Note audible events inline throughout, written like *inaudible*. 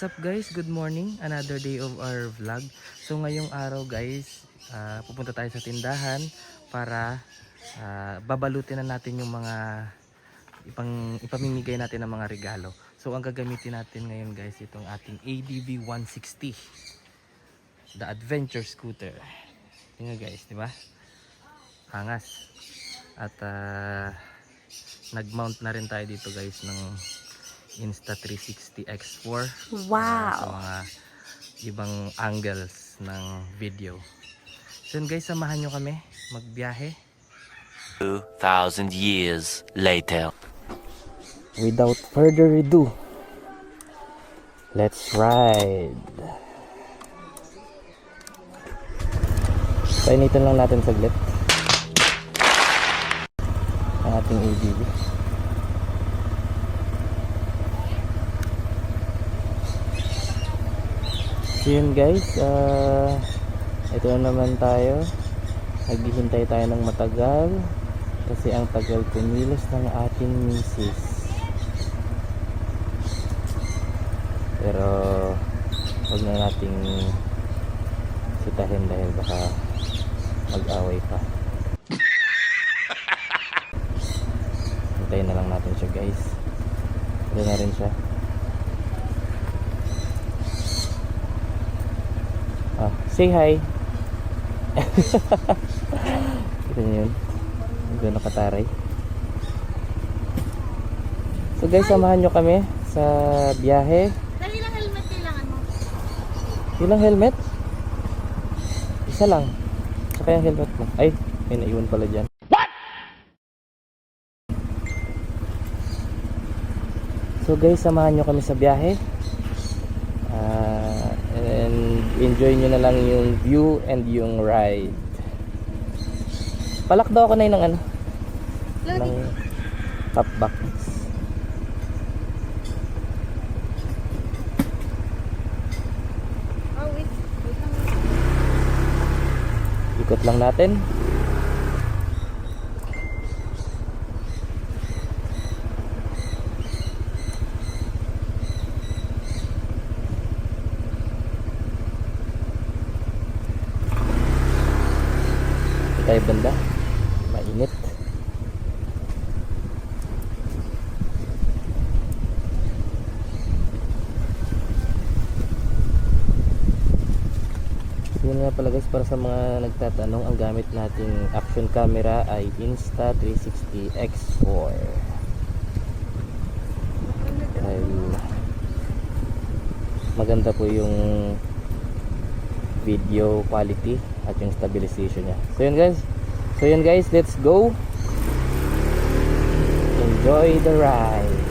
What's up guys? Good morning. Another day of our vlog. So ngayong araw guys, ah, pupunta tayo sa tindahan para ah, babalutin na natin yung mga ipang, ipamimigay natin ng mga regalo. So ang gagamitin natin ngayon guys, itong ating ADV 160. The Adventure Scooter. Tingnan guys, di ba? Angas. At ah, nag-mount na rin tayo dito guys ng Insta360 X4 para sa Wow. mga ibang angles ng video. So yun guys, samahan nyo kami magbiyahe. 2,000 years later. Without further ado, let's ride. Painitan lang natin saglit ang ating ADV. So yun guys, ah, ito na naman tayo. Naghihintay tayo ng matagal kasi ang tagal kumilos ng ating misis. Pero wag na nating sitahin dahil baka mag-away pa. *laughs* Hintayin na lang natin siya guys. Ito na rin siya. Ah, say hi. Kita niyo yun? Ito nakataray. So guys, samahan nyo kami sa biyahe. Dali lang helmet kailangan mo. Ilang helmet? Isa lang. Saka yung helmet mo. Ay, may naiwan pala dyan. So guys, samahan nyo kami sa biyahe. Ah, and enjoy nyo na lang yung view and yung ride. Palak daw ako na yun ng ano? Ng top box. Lang. Ikot lang natin. Ito tayo banda. Mainit. Yun nga pala guys, para sa mga nagtatanong, ang gamit nating action camera ay Insta360 X4. Dahil maganda po yung video quality at yung stabilization niya. So yun guys, so yun guys, let's go! Enjoy the ride!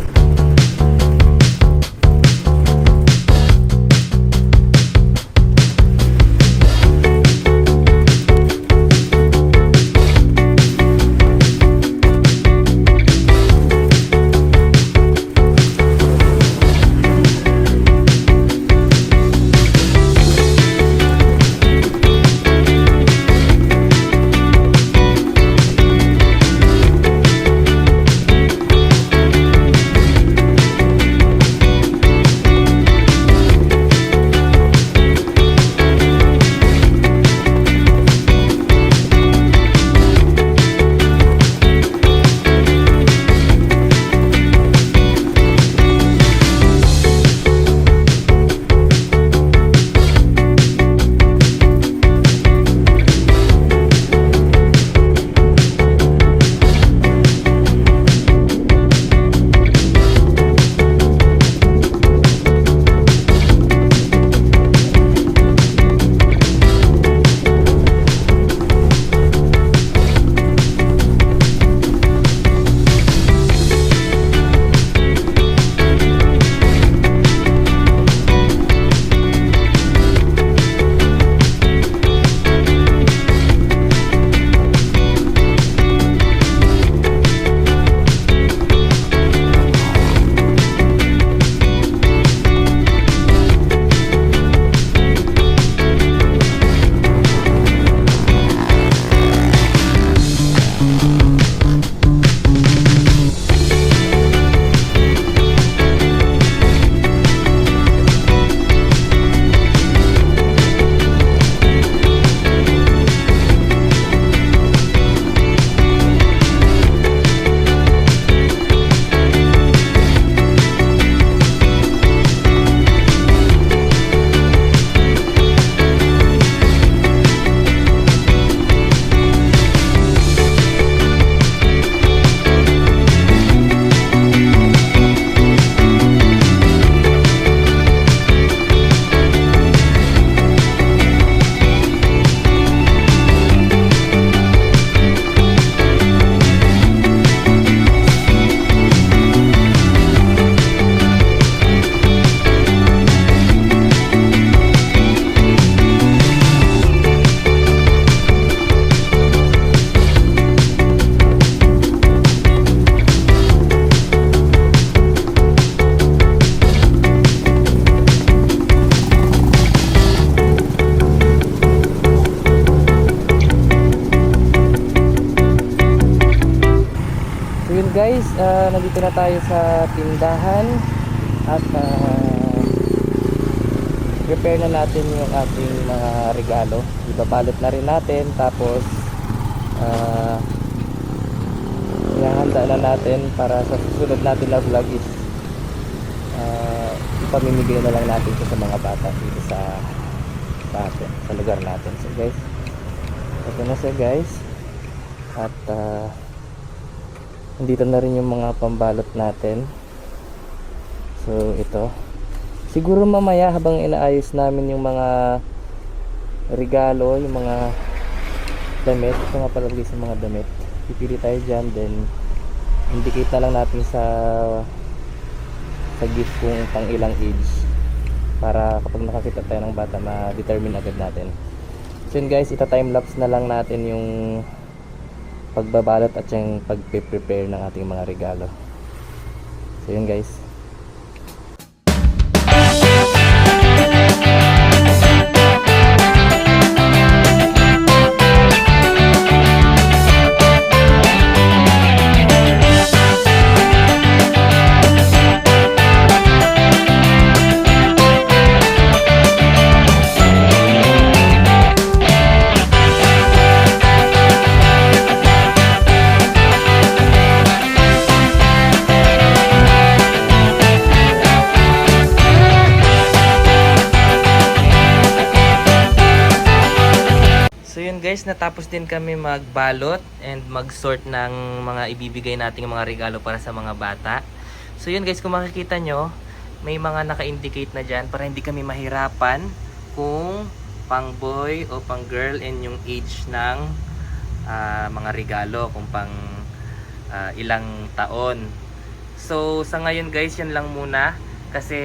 Nandito na tayo sa tindahan at ah, prepare na natin yung ating mga regalo. Ibabalot na rin natin tapos ah ihahanda na natin para sa susunod natin na vlog is ah ipamimigay na lang natin sa mga bata dito sa sa atin, sa lugar natin. So guys, ito na siya guys. At ah Nandito na rin yung mga pambalot natin. So, ito. Siguro mamaya habang inaayos namin yung mga regalo, yung mga damit, ito nga palagay sa mga damit. Pipili tayo dyan, then indicate na lang natin sa sa gift kung pang ilang age para kapag nakakita tayo ng bata ma-determine agad natin. So yun guys, ita time lapse na lang natin yung pagbabalot at yung pagpe-prepare ng ating mga regalo. So yun guys. Guys, natapos din kami magbalot and mag-sort ng mga ibibigay nating mga regalo para sa mga bata. So yun guys, kung makikita nyo, may mga naka-indicate na dyan para hindi kami mahirapan kung pang boy o pang girl and yung age ng ah, mga regalo kung pang ah, ilang taon. So sa ngayon guys, yan lang muna kasi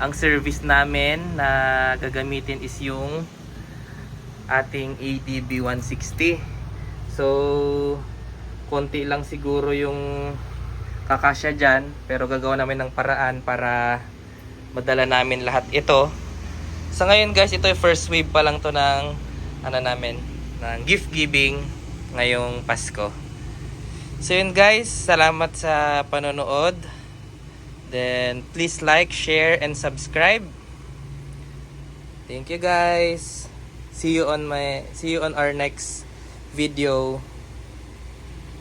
ang service namin na gagamitin is yung ating ADB 160 so konti lang siguro yung kakasya dyan pero gagawa namin ng paraan para madala namin lahat ito. Sa ngayon guys ito yung first wave pa lang to ng ano namin ng gift giving ngayong Pasko. So yun guys salamat sa panonood. Then please like share and subscribe. Thank you guys see you on my see you on our next video